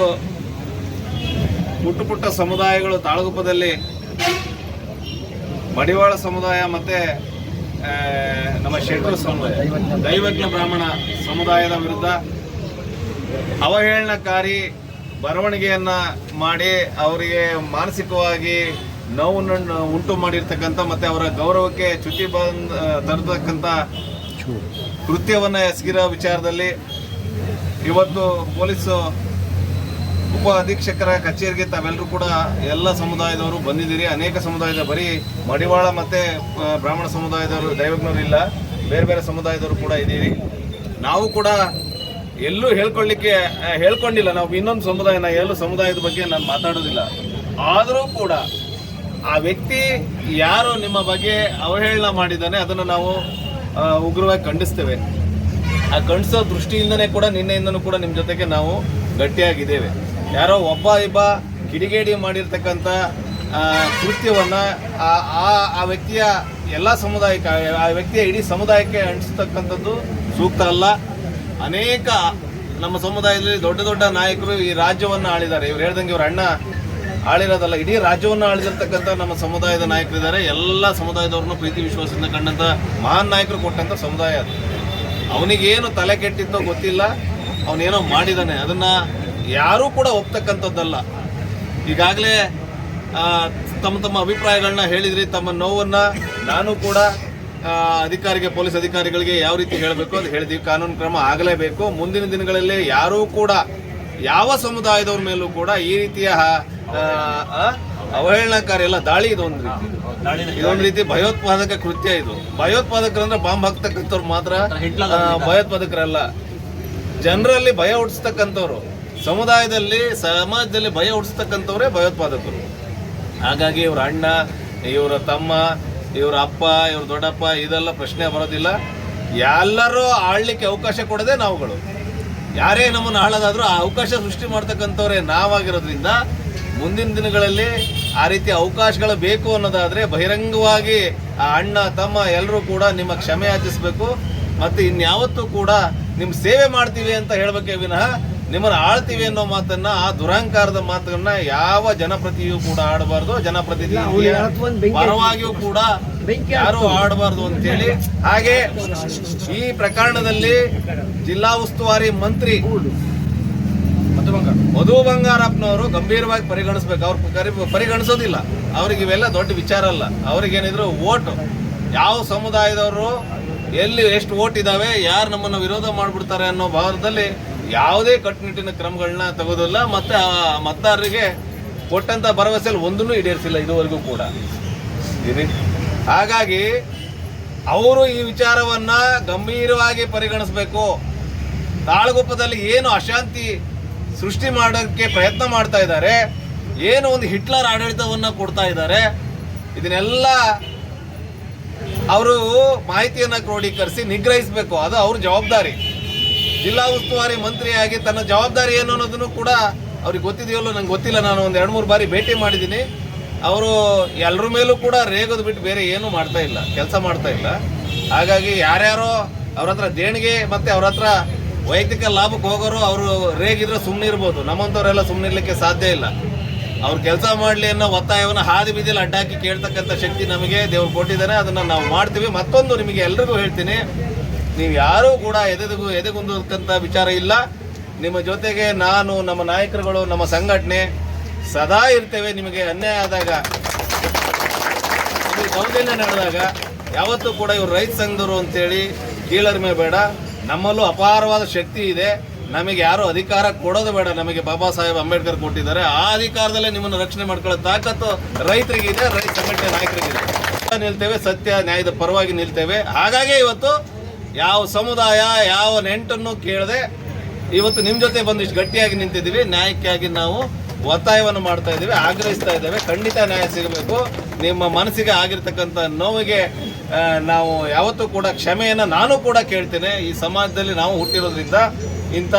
ಪುಟ್ಟ ಪುಟ್ಟ ಸಮುದಾಯಗಳು ತಾಳಗುಪ್ಪದಲ್ಲಿ ಮಡಿವಾಳ ಸಮುದಾಯ ಮತ್ತೆ ನಮ್ಮ ಶೆಟ್ರು ಸಮುದಾಯ. ದೈವಜ್ಞ ಬ್ರಾಹ್ಮಣ ಸಮುದಾಯದ ವಿರುದ್ಧ ಅವಹೇಳನಕಾರಿ ಬರವಣಿಗೆಯನ್ನ ಮಾಡಿ ಅವರಿಗೆ ಮಾನಸಿಕವಾಗಿ ನೋವನ್ನು ಉಂಟು ಮಾಡಿರ್ತಕ್ಕಂಥ ಮತ್ತೆ ಅವರ ಗೌರವಕ್ಕೆ ಚ್ಯುತಿ ಬಂದ, ತರತಕ್ಕಂಥ ಕೃತ್ಯವನ್ನ ಎಸಗಿರೋ ವಿಚಾರದಲ್ಲಿ ಇವತ್ತು ಪೊಲೀಸು ಉಪ ಅಧೀಕ್ಷಕರ ಕಚೇರಿಗೆ ತಾವೆಲ್ಲರೂ ಕೂಡ ಎಲ್ಲ ಸಮುದಾಯದವರು ಬಂದಿದ್ದೀರಿ. ಅನೇಕ ಸಮುದಾಯದ ಬರೀ ಮಡಿವಾಳ ಮತ್ತೆ ಬ್ರಾಹ್ಮಣ ಸಮುದಾಯದವರು, ದೈವಜ್ಞರು ಇಲ್ಲ. ಬೇರೆ ಬೇರೆ ಸಮುದಾಯದವರು ಕೂಡ ಇದ್ದೀರಿ. ನಾವು ಕೂಡ ಎಲ್ಲೂ ಹೇಳ್ಕೊಳ್ಳಿಕ್ಕೆ ಹೇಳ್ಕೊಂಡಿಲ್ಲ. ನಾವು ಇನ್ನೊಂದು ಸಮುದಾಯ ನಾ ಎಲ್ಲೂ ಸಮುದಾಯದ ಬಗ್ಗೆ ನಾನು ಮಾತಾಡೋದಿಲ್ಲ. ಆದರೂ ಕೂಡ ಆ ವ್ಯಕ್ತಿ ಯಾರು ನಿಮ್ಮ ಬಗ್ಗೆ ಅವಹೇಳನ ಮಾಡಿದ್ದಾನೆ, ಅದನ್ನು ನಾವು ಉಗ್ರವಾಗಿ ಖಂಡಿಸ್ತೇವೆ. ಆ ಖಂಡಿಸೋ ದೃಷ್ಟಿಯಿಂದನೇ ಕೂಡ, ನಿನ್ನೆಯಿಂದನೂ ಕೂಡ ನಿಮ್ಮ ಜೊತೆಗೆ ನಾವು ಗಟ್ಟಿಯಾಗಿದ್ದೇವೆ. ಯಾರೋ ಒಬ್ಬ ಇಬ್ಬ ಕಿಡಿಗೇಡಿ ಮಾಡಿರ್ತಕ್ಕಂಥ ಕೃತ್ಯವನ್ನು ಆ, ಆ- ವ್ಯಕ್ತಿಯ ಎಲ್ಲ ಸಮುದಾಯಕ್ಕೆ, ಆ- ವ್ಯಕ್ತಿಯ ಇಡೀ ಸಮುದಾಯಕ್ಕೆ ಅಂಟಿಸ್ತಕ್ಕಂಥದ್ದು ಸೂಕ್ತ ಅಲ್ಲ. ಅನೇಕ ನಮ್ಮ ಸಮುದಾಯದಲ್ಲಿ ದೊಡ್ಡ ದೊಡ್ಡ ನಾಯಕರು ಈ ರಾಜ್ಯವನ್ನು ಆಳಿದ್ದಾರೆ. ಇವ್ರು ಹೇಳ್ದಂಗೆ ಇವ್ರ ಅಣ್ಣ ಆಳಿರೋದಲ್ಲ, ಇಡೀ ರಾಜ್ಯವನ್ನು ಆಳಿದಿರ್ತಕ್ಕಂಥ ನಮ್ಮ ಸಮುದಾಯದ ನಾಯಕರಿದ್ದಾರೆ. ಎಲ್ಲ ಸಮುದಾಯದವ್ರನ್ನೂ ಪ್ರೀತಿ ವಿಶ್ವಾಸದಿಂದ ಕಂಡಂಥ ಮಹಾನ್ ನಾಯಕರು ಕೊಟ್ಟಂಥ ಸಮುದಾಯ ಅದು. ಅವನಿಗೇನು ತಲೆ ಕೆಟ್ಟಿತ್ತೋ ಗೊತ್ತಿಲ್ಲ. ಅವನೇನೋ ಮಾಡಿದಾನೆ. ಅದನ್ನ ಯಾರೂ ಕೂಡ ಒಪ್ತಕ್ಕಂಥದ್ದಲ್ಲ. ಈಗಾಗಲೇ ತಮ್ಮ ತಮ್ಮ ಅಭಿಪ್ರಾಯಗಳನ್ನ ಹೇಳಿದ್ರಿ ತಮ್ಮ ನೋವನ್ನು ನಾನು ಕೂಡ ಅಧಿಕಾರಿಗೆ ಪೊಲೀಸ್ ಅಧಿಕಾರಿಗಳಿಗೆ ಯಾವ ರೀತಿ ಹೇಳಬೇಕು ಅದು ಹೇಳಿದ್ವಿ. ಕಾನೂನು ಕ್ರಮ ಆಗಲೇಬೇಕು. ಮುಂದಿನ ದಿನಗಳಲ್ಲಿ ಯಾರೂ ಕೂಡ ಯಾವ ಸಮುದಾಯದವ್ರ ಮೇಲೂ ಕೂಡ ಈ ರೀತಿಯ ಅವಹೇಳನಕಾರಿ ಎಲ್ಲ ದಾಳಿ ಇದೊಂದು ರೀತಿ. ಇದೊಂದು ರೀತಿ ಭಯೋತ್ಪಾದಕ ಕೃತ್ಯ ಇದು. ಭಯೋತ್ಪಾದಕರಂದ್ರೆ ಬಾಂಬ್ ಹಾಕ್ತಕ್ಕಂಥವ್ರು ಮಾತ್ರ ಭಯೋತ್ಪಾದಕರಲ್ಲ. ಜನರಲ್ಲಿ ಭಯ ಹುಟ್ಟಿಸ್ತಕ್ಕಂಥವ್ರು. ಸಮುದಾಯದಲ್ಲಿ, ಸಮಾಜದಲ್ಲಿ ಭಯ ಹುಡ್ಸ್ತಕ್ಕಂಥವ್ರೆ ಭಯೋತ್ಪಾದಕರು. ಹಾಗಾಗಿ ಇವ್ರ ಅಣ್ಣ, ಇವರ ತಮ್ಮ, ಇವರ ಅಪ್ಪ, ಇವ್ರ ದೊಡ್ಡಪ್ಪ, ಇದೆಲ್ಲ ಪ್ರಶ್ನೆ ಬರೋದಿಲ್ಲ. ಎಲ್ಲರೂ ಆಳ್ಲಿಕ್ಕೆ ಅವಕಾಶ ಕೊಡದೆ ನಾವುಗಳು. ಯಾರೇ ನಮ್ಮನ್ನು ಆಳೋದಾದ್ರೂ ಆ ಅವಕಾಶ ಸೃಷ್ಟಿ ಮಾಡ್ತಕ್ಕಂಥವ್ರೆ ನಾವಾಗಿರೋದ್ರಿಂದ ಮುಂದಿನ ದಿನಗಳಲ್ಲಿ ಆ ರೀತಿ ಅವಕಾಶಗಳು ಬೇಕು ಅನ್ನೋದಾದ್ರೆ ಬಹಿರಂಗವಾಗಿ ಆ ಅಣ್ಣ, ತಮ್ಮ ಎಲ್ಲರೂ ಕೂಡ ನಿಮ್ಮ ಕ್ಷಮೆ ಯಾಚಿಸ್ಬೇಕು ಮತ್ತು ಇನ್ಯಾವತ್ತೂ ಕೂಡ ನಿಮ್ಮ ಸೇವೆ ಮಾಡ್ತೀವಿ ಅಂತ ಹೇಳ್ಬೇಕೇ ವಿನಃ ನಿಮ್ಮನ್ನ ಆಳ್ತೀವಿ ಅನ್ನೋ ಮಾತನ್ನ ಆ ದುರಂಕಾರದ ಮಾತನ್ನ ಯಾವ ಜನಪ್ರತಿಯೂ ಕೂಡ ಆಡಬಾರ್ದು. ಜನಪ್ರತಿನಿಧಿ ಪರವಾಗಿಯೂ ಕೂಡ ಯಾರು ಆಡಬಾರ್ದು ಅಂತೇಳಿ. ಹಾಗೆ ಈ ಪ್ರಕರಣದಲ್ಲಿ ಜಿಲ್ಲಾ ಉಸ್ತುವಾರಿ ಮಂತ್ರಿ ಮಧು ಬಂಗಾರಪ್ಪನವರು ಗಂಭೀರವಾಗಿ ಪರಿಗಣಿಸ್ಬೇಕು. ಅವ್ರು ಪರಿಗಣಿಸೋದಿಲ್ಲ. ಅವ್ರಿಗೆ ಇವೆಲ್ಲ ದೊಡ್ಡ ವಿಚಾರ ಅಲ್ಲ. ಅವ್ರಿಗೇನಿದ್ರು ಓಟ್. ಯಾವ ಸಮುದಾಯದವರು ಎಲ್ಲಿ ಎಷ್ಟು ಓಟ್ ಇದಾವೆ ಯಾರು ನಮ್ಮನ್ನು ವಿರೋಧ ಮಾಡ್ಬಿಡ್ತಾರೆ ಅನ್ನೋ ಭಾವದಲ್ಲಿ ಯಾವುದೇ ಕಟ್ಟುನಿಟ್ಟಿನ ಕ್ರಮಗಳನ್ನ ತಗೋದಿಲ್ಲ, ಮತ್ತೆ ಮತದಾರರಿಗೆ ಕೊಟ್ಟಂತ ಭರವಸೆಯಲ್ಲಿ ಒಂದನ್ನು ಈಡೇರಿಸಿಲ್ಲ ಇದುವರೆಗೂ ಕೂಡ. ಹಾಗಾಗಿ ಅವರು ಈ ವಿಚಾರವನ್ನ ಗಂಭೀರವಾಗಿ ಪರಿಗಣಿಸಬೇಕು. ತಾಳಗುಪ್ಪದಲ್ಲಿ ಏನು ಅಶಾಂತಿ ಸೃಷ್ಟಿ ಮಾಡೋಕ್ಕೆ ಪ್ರಯತ್ನ ಮಾಡ್ತಾ ಇದ್ದಾರೆ, ಏನು ಒಂದು ಹಿಟ್ಲರ್ ಆಡಳಿತವನ್ನ ಕೊಡ್ತಾ ಇದ್ದಾರೆ, ಇದನ್ನೆಲ್ಲ ಅವರು ಮಾಹಿತಿಯನ್ನ ಕ್ರೋಢೀಕರಿಸಿ ನಿಗ್ರಹಿಸಬೇಕು. ಅದು ಅವ್ರ ಜವಾಬ್ದಾರಿ. ಜಿಲ್ಲಾ ಉಸ್ತುವಾರಿ ಮಂತ್ರಿಯಾಗಿ ತನ್ನ ಜವಾಬ್ದಾರಿ ಏನು ಅನ್ನೋದನ್ನು ಕೂಡ ಅವ್ರಿಗೆ ಗೊತ್ತಿದೆಯಲ್ಲೋ, ನಂಗೆ ಗೊತ್ತಿಲ್ಲ. ನಾನು ಒಂದು ಎರಡು ಮೂರು ಬಾರಿ ಭೇಟಿ ಮಾಡಿದ್ದೀನಿ. ಅವರು ಎಲ್ಲರ ಮೇಲೂ ಕೂಡ ರೇಗೋದು ಬಿಟ್ಟು ಬೇರೆ ಏನೂ ಮಾಡ್ತಾ ಇಲ್ಲ, ಕೆಲಸ ಮಾಡ್ತಾ ಇಲ್ಲ. ಹಾಗಾಗಿ ಯಾರ್ಯಾರೋ ಅವ್ರ ಹತ್ರ ದೇಣಿಗೆ ಮತ್ತು ಅವ್ರ ಹತ್ರ ವೈಯಕ್ತಿಕ ಲಾಭಕ್ಕೆ ಹೋಗೋರು ಅವರು ರೇಗಿದ್ರೆ ಸುಮ್ಮನೆ ಇರ್ಬೋದು. ನಮ್ಮಂಥವ್ರೆಲ್ಲ ಸುಮ್ಮನೆ ಇರಲಿಕ್ಕೆ ಸಾಧ್ಯ ಇಲ್ಲ. ಅವ್ರು ಕೆಲಸ ಮಾಡಲಿ ಅನ್ನೋ ಒತ್ತಾಯವನ್ನು ಹಾದಿ ಬೀದಿಯಲ್ಲಿ ಅಡ್ಡಾಕಿ ಕೇಳ್ತಕ್ಕಂಥ ಶಕ್ತಿ ನಮಗೆ ದೇವ್ರು ಕೊಟ್ಟಿದ್ದಾರೆ ಅದನ್ನು ನಾವು ಮಾಡ್ತೀವಿ. ಮತ್ತೊಂದು ನಿಮಗೆ ಎಲ್ರಿಗೂ ಹೇಳ್ತೀನಿ. ನೀವು ಯಾರೂ ಕೂಡ ಎದೆಗೂ ಎದೆಗುಂದಕ್ಕಂಥ ವಿಚಾರ ಇಲ್ಲ. ನಿಮ್ಮ ಜೊತೆಗೆ ನಾನು, ನಮ್ಮ ನಾಯಕರುಗಳು, ನಮ್ಮ ಸಂಘಟನೆ ಸದಾ ಇರ್ತೇವೆ. ನಿಮಗೆ ಅನ್ಯಾಯ ಆದಾಗ, ನಿಮಗೆ ದೌರ್ಜನ್ಯ ನಡೆದಾಗ ಯಾವತ್ತೂ ಕೂಡ ಇವರು ರೈತ ಸಂಘದವರು ಅಂತೇಳಿ ಕೀಳರಿಮೆ ಬೇಡ. ನಮ್ಮಲ್ಲೂ ಅಪಾರವಾದ ಶಕ್ತಿ ಇದೆ. ನಮಗೆ ಯಾರು ಅಧಿಕಾರ ಕೊಡೋದು ಬೇಡ. ನಮಗೆ ಬಾಬಾ ಸಾಹೇಬ್ ಅಂಬೇಡ್ಕರ್ ಕೊಟ್ಟಿದ್ದಾರೆ. ಆ ಅಧಿಕಾರದಲ್ಲೇ ನಿಮ್ಮನ್ನು ರಕ್ಷಣೆ ಮಾಡ್ಕೊಳ್ಳೋ ತಾಕತ್ತು ರೈತರಿಗಿದೆ, ರೈತ ಸಂಘಟನೆ ನಾಯಕರಿಗಿದೆ. ನಿಲ್ತೇವೆ, ಸತ್ಯ ನ್ಯಾಯದ ಪರವಾಗಿ ನಿಲ್ತೇವೆ. ಹಾಗಾಗಿ ಇವತ್ತು ಯಾವ ಸಮುದಾಯ, ಯಾವ ನೆಂಟನ್ನು ಕೇಳದೆ ಇವತ್ತು ನಿಮ್ಮ ಜೊತೆ ಬಂದಿಷ್ಟು ಗಟ್ಟಿಯಾಗಿ ನಿಂತಿದ್ದೀವಿ. ನ್ಯಾಯಕ್ಕಾಗಿ ನಾವು ಒತ್ತಾಯವನ್ನು ಮಾಡ್ತಾ ಇದ್ದೀವಿ, ಆಗ್ರಹಿಸ್ತಾ ಇದ್ದೇವೆ. ಖಂಡಿತ ನ್ಯಾಯ ಸಿಗಬೇಕು. ನಿಮ್ಮ ಮನಸ್ಸಿಗೆ ಆಗಿರ್ತಕ್ಕಂಥ ನೋವಿಗೆ ನಾವು ಯಾವತ್ತೂ ಕೂಡ ಕ್ಷಮೆಯನ್ನು ನಾನು ಕೂಡ ಕೇಳ್ತೇನೆ. ಈ ಸಮಾಜದಲ್ಲಿ ನಾವು ಹುಟ್ಟಿರೋದ್ರಿಂದ ಇಂಥ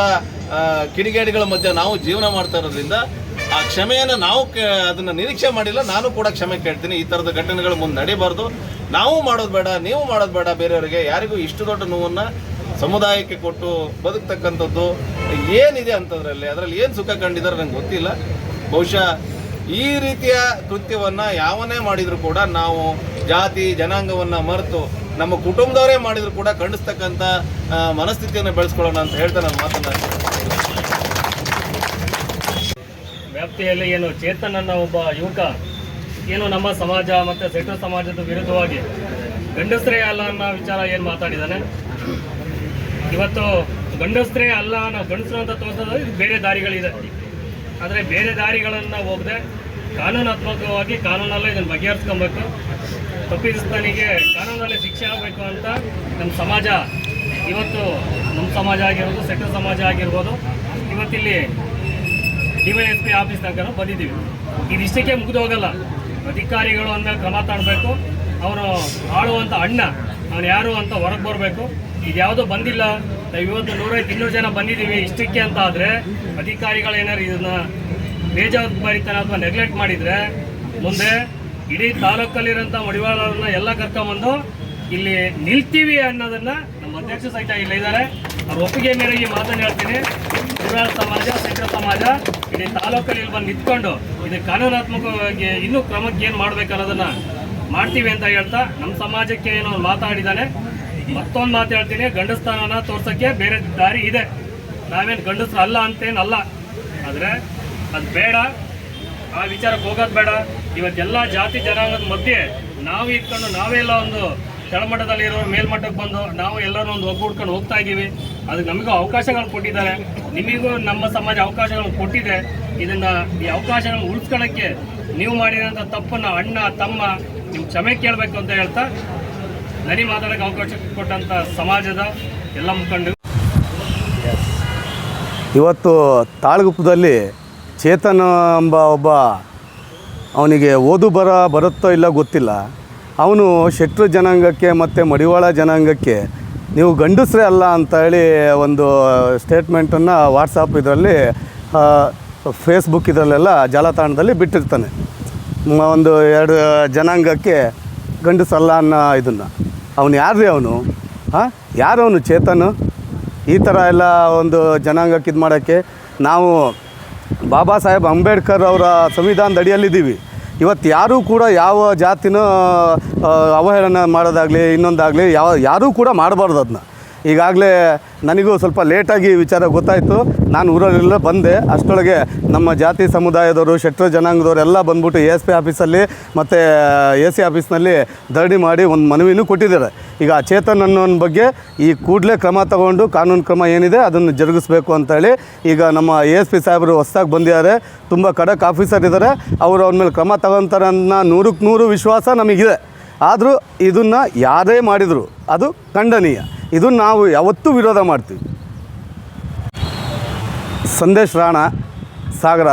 ಕಿಡಿಗೇಡಿಗಳ ಮಧ್ಯೆ ನಾವು ಜೀವನ ಮಾಡ್ತಾ ಇರೋದ್ರಿಂದ ಆ ಕ್ಷಮೆಯನ್ನು ನಾವು ಅದನ್ನು ನಿರೀಕ್ಷೆ ಮಾಡಿಲ್ಲ, ನಾನು ಕೂಡ ಕ್ಷಮೆ ಕೇಳ್ತೀನಿ. ಈ ಥರದ ಘಟನೆಗಳು ಮುಂದೆ ನಡೀಬಾರ್ದು. ನಾವು ಮಾಡೋದು ಬೇಡ, ನೀವು ಮಾಡೋದು ಬೇಡ, ಬೇರೆಯವರಿಗೆ ಯಾರಿಗೂ ಇಷ್ಟು ದೊಡ್ಡ ನೋವನ್ನು ಸಮುದಾಯಕ್ಕೆ ಕೊಟ್ಟು ಬದುಕ್ತಕ್ಕಂಥದ್ದು ಏನಿದೆ ಅಂಥದ್ರಲ್ಲಿ ಅದರಲ್ಲಿ ಏನು ಸುಖ ಕಂಡಿದ್ದಾರೆ ನಂಗೆ ಗೊತ್ತಿಲ್ಲ. ಬಹುಶಃ ಈ ರೀತಿಯ ಕೃತ್ಯವನ್ನು ಯಾವನೇ ಮಾಡಿದರೂ ಕೂಡ ನಾವು ಜಾತಿ, ಜನಾಂಗವನ್ನು ಮರೆತು ನಮ್ಮ ಕುಟುಂಬದವರೇ ಮಾಡಿದರೂ ಕೂಡ ಖಂಡಿಸ್ತಕ್ಕಂಥ ಮನಸ್ಥಿತಿಯನ್ನು ಬೆಳೆಸ್ಕೊಳ್ಳೋಣ ಅಂತ ಹೇಳ್ತಾ ನಾನು ಮಾತನ್ನ. ವ್ಯಾಪ್ತಿಯಲ್ಲಿ ಏನು ಚೇತನ್ ಅನ್ನೋ ಒಬ್ಬ ಯುವಕ, ಏನು ನಮ್ಮ ಸಮಾಜ ಮತ್ತು ಸೆಟ್ಟು ಸಮಾಜದ ವಿರುದ್ಧವಾಗಿ ಗಂಡಸ್ರೇ ಅಲ್ಲ ಅನ್ನೋ ವಿಚಾರ ಏನು ಮಾತಾಡಿದ್ದಾನೆ? ಇವತ್ತು ಗಂಡಸ್ರೇ ಅಲ್ಲ ಗಂಡಸರು ಅಂತ ತೋರಿಸೋದು ಇದು ಬೇರೆ ದಾರಿಗಳಿದೆ. ಆದರೆ ಬೇರೆ ದಾರಿಗಳನ್ನು ಹೋಗದೆ ಕಾನೂನಾತ್ಮಕವಾಗಿ ಕಾನೂನಲ್ಲೇ ಇದನ್ನು ಬಗೆಹರಿಸ್ಕೊಬೇಕು. ತಪ್ಪಿತಸ್ಥನಿಗೆ ಕಾನೂನಲ್ಲೇ ಶಿಕ್ಷೆ ಆಗಬೇಕು ಅಂತ ನಮ್ಮ ಸಮಾಜ, ಇವತ್ತು ನಮ್ಮ ಸಮಾಜ ಆಗಿರ್ಬೋದು ಸೆಟ್ಟು ಸಮಾಜ ಆಗಿರ್ಬೋದು, ಇವತ್ತಿಲ್ಲಿ ಡಿವೈಎಸ್ ಪಿ ಆಫೀಸ್ ತನಕ ಬಂದಿದ್ದೀವಿ. ಇದಿಷ್ಟಕ್ಕೆ ಮುಗಿದು ಹೋಗಲ್ಲ. ಅಧಿಕಾರಿಗಳು ಅಂದ ಕ್ರಮ ತಗೊಳ್ಬೇಕು ಅವನು ಆಳುವಂಥ ಅಣ್ಣ, ಅವನು ಯಾರು ಅಂತ ಹೊರಗೆ ಬರಬೇಕು. ಇದು ಯಾವುದೂ ಬಂದಿಲ್ಲ. ಇವತ್ತು ನೂರೈದು, ಇನ್ನೂರು ಜನ ಬಂದಿದ್ದೀವಿ ಇಷ್ಟಕ್ಕೆ ಅಂತ ಆದರೆ ಅಧಿಕಾರಿಗಳು ಏನಾರು ಇದನ್ನ ಬೇಜವಾಬ್ದಾರಿತನ ಅಥವಾ ನೆಗ್ಲೆಕ್ಟ್ ಮಾಡಿದರೆ ಮುಂದೆ ಇಡೀ ತಾಲೂಕಲ್ಲಿರೋಂಥ ಮಡಿವಾಳರನ್ನ ಎಲ್ಲ ಕರ್ಕೊಂಬಂದು ಇಲ್ಲಿ ನಿಲ್ತೀವಿ ಅನ್ನೋದನ್ನ ನಮ್ಮ ಅಧ್ಯಕ್ಷ ಸಹಿತ ಇಲ್ಲ ಇದ್ದಾರೆ. ಅವ್ರ ಒಪ್ಪಿಗೆ ಮೇರೆಗೆ ಮಾತನ್ನು ಹೇಳ್ತೀನಿ. ಸಮಾಜ ಶೆಟ್ರ ಸಮಾಜ ಇಡೀ ತಾಲೂಕಲ್ಲಿ ಇಲ್ಲಿ ಬಂದು ನಿಂತ್ಕೊಂಡು ಇದು ಕಾನೂನಾತ್ಮಕವಾಗಿ ಇನ್ನೂ ಕ್ರಮಕ್ಕೆ ಏನು ಮಾಡಬೇಕನ್ನೋದನ್ನ ಮಾಡ್ತೀವಿ ಅಂತ ಹೇಳ್ತಾ ನಮ್ಮ ಸಮಾಜಕ್ಕೆ ಏನೋ ಮಾತಾಡಿದ್ದಾನೆ ಮತ್ತೊಂದು ಮಾತು ಹೇಳ್ತೀನಿ ಗಂಡಸ್ಥಾನನ ತೋರ್ಸೋಕ್ಕೆ ಬೇರೆ ದಾರಿ ಇದೆ. ನಾವೇನು ಗಂಡಸ್ರು ಅಲ್ಲ ಅಂತೇನಲ್ಲ. ಆದರೆ ಅದು ಬೇಡ. ಆ ವಿಚಾರಕ್ಕೆ ಹೋಗೋದು ಬೇಡ. ಇವತ್ತೆಲ್ಲ ಜಾತಿ, ಜನಾಂಗದ ಮಧ್ಯೆ ನಾವು ಇಟ್ಕೊಂಡು ನಾವೆಲ್ಲ ಒಂದು ಕೆಳಮಟ್ಟದಲ್ಲಿ ಇರೋ ಮೇಲ್ಮಟ್ಟಕ್ಕೆ ಬಂದು ನಾವು ಎಲ್ಲರೂ ಒಂದು ಒಗ್ಗೂಡ್ಕೊಂಡು ಹೋಗ್ತಾ ಇದ್ದೀವಿ. ಅದು ನಮಗೂ ಅವಕಾಶಗಳು ಕೊಟ್ಟಿದ್ದಾರೆ. ನಿಮಗೂ ನಮ್ಮ ಸಮಾಜ ಅವಕಾಶಗಳು ಕೊಟ್ಟಿದೆ. ಇದನ್ನು ಈ ಅವಕಾಶಗಳನ್ನು ಉಳಿಸ್ಕೊಳ್ಳೋಕ್ಕೆ ನೀವು ಮಾಡಿದಂಥ ತಪ್ಪನ್ನು ಅಣ್ಣ, ತಮ್ಮ ನಿಮ್ಮ ಕ್ಷಮೆ ಕೇಳಬೇಕು ಅಂತ ಹೇಳ್ತಾ ನನಗೆ ಮಾತಾಡೋಕ್ಕೆ ಅವಕಾಶ ಕೊಟ್ಟಂಥ ಸಮಾಜದ ಎಲ್ಲ ಮುಖಂಡರು. ಇವತ್ತು ತಾಳಗುಪ್ಪದಲ್ಲಿ ಚೇತನ್ ಎಂಬ ಒಬ್ಬ ಅವನಿಗೆ ಓದು ಬರ ಬರುತ್ತೋ ಇಲ್ಲ ಗೊತ್ತಿಲ್ಲ. ಅವನು ಶೆಟ್ರು ಜನಾಂಗಕ್ಕೆ ಮತ್ತು ಮಡಿವಾಳ ಜನಾಂಗಕ್ಕೆ ನೀವು ಗಂಡಸ್ರೇ ಅಲ್ಲ ಅಂತ ಹೇಳಿ ಒಂದು ಸ್ಟೇಟ್ಮೆಂಟನ್ನು ವಾಟ್ಸಪ್ ಇದರಲ್ಲಿ ಫೇಸ್ಬುಕ್ ಇದರಲ್ಲೆಲ್ಲ ಜಾಲತಾಣದಲ್ಲಿ ಬಿಟ್ಟಿರ್ತಾನೆ. ಒಂದು ಎರಡು ಜನಾಂಗಕ್ಕೆ ಗಂಡಸಲ್ಲ ಅನ್ನೋ ಇದನ್ನು. ಅವನು ಯಾರ್ರೀ ಅವನು? ಹಾಂ ಯಾರು ಅವನು? ಚೇತನು ಈ ಥರ ಎಲ್ಲ ಒಂದು ಜನಾಂಗಕ್ಕೆ ಇದು ಮಾಡೋಕ್ಕೆ ನಾವು ಬಾಬಾ ಸಾಹೇಬ್ ಅಂಬೇಡ್ಕರ್ ಅವರ ಸಂವಿಧಾನದ ಅಡಿಯಲ್ಲಿದ್ದೀವಿ. ಇವತ್ತು ಯಾರೂ ಕೂಡ ಯಾವ ಜಾತಿನ ಅವಹೇಳನ ಮಾಡೋದಾಗಲಿ ಇನ್ನೊಂದಾಗಲಿ ಯಾವ ಯಾರೂ ಕೂಡ ಮಾಡಬಾರ್ದು ಅದನ್ನ. ಈಗಾಗಲೇ ನನಗೂ ಸ್ವಲ್ಪ ಲೇಟಾಗಿ ವಿಚಾರ ಗೊತ್ತಾಯಿತು. ನಾನು ಊರಲ್ಲೆಲ್ಲ ಬಂದೆ. ಅಷ್ಟರೊಳಗೆ ನಮ್ಮ ಜಾತಿ ಸಮುದಾಯದವರು ಶೆಟ್ರ ಜನಾಂಗದವರು ಎಲ್ಲ ಬಂದ್ಬಿಟ್ಟು ಎ ಎಸ್ ಪಿ ಆಫೀಸಲ್ಲಿ ಮತ್ತು, ಎ ಸಿ ಆಫೀಸ್ನಲ್ಲಿ ಧರಣಿ ಮಾಡಿ ಒಂದು ಮನವಿನೂ ಕೊಟ್ಟಿದ್ದಾರೆ. ಈಗ ಆ ಚೇತನ್ ಅನ್ನೋನ ಬಗ್ಗೆ ಈ ಕೂಡಲೇ ಕ್ರಮ ತಗೊಂಡು ಕಾನೂನು ಕ್ರಮ ಏನಿದೆ ಅದನ್ನು ಜರುಗಿಸ್ಬೇಕು ಅಂತೇಳಿ ಈಗ ನಮ್ಮ ಎ ಎಸ್ ಪಿ ಸಾಹೇಬರು ಹೊಸ್ದಾಗಿ ಬಂದಿದ್ದಾರೆ. ತುಂಬ ಖಡಕ್ ಆಫೀಸರ್ ಇದ್ದಾರೆ. ಅವರು ಅವ್ರ ಮೇಲೆ ಕ್ರಮ ತಗೊತಾರೆ ಅನ್ನೋ ನೂರಕ್ಕೆ ನೂರು ವಿಶ್ವಾಸ ನಮಗಿದೆ. ಆದರೂ ಇದನ್ನು ಯಾರೇ ಮಾಡಿದರು ಅದು ಖಂಡನೀಯ. ಇದನ್ನು ನಾವು ಯಾವತ್ತೂ ವಿರೋಧ ಮಾಡ್ತೀವಿ. ಸಂದೇಶ್ ರಾಣ ಸಾಗರ.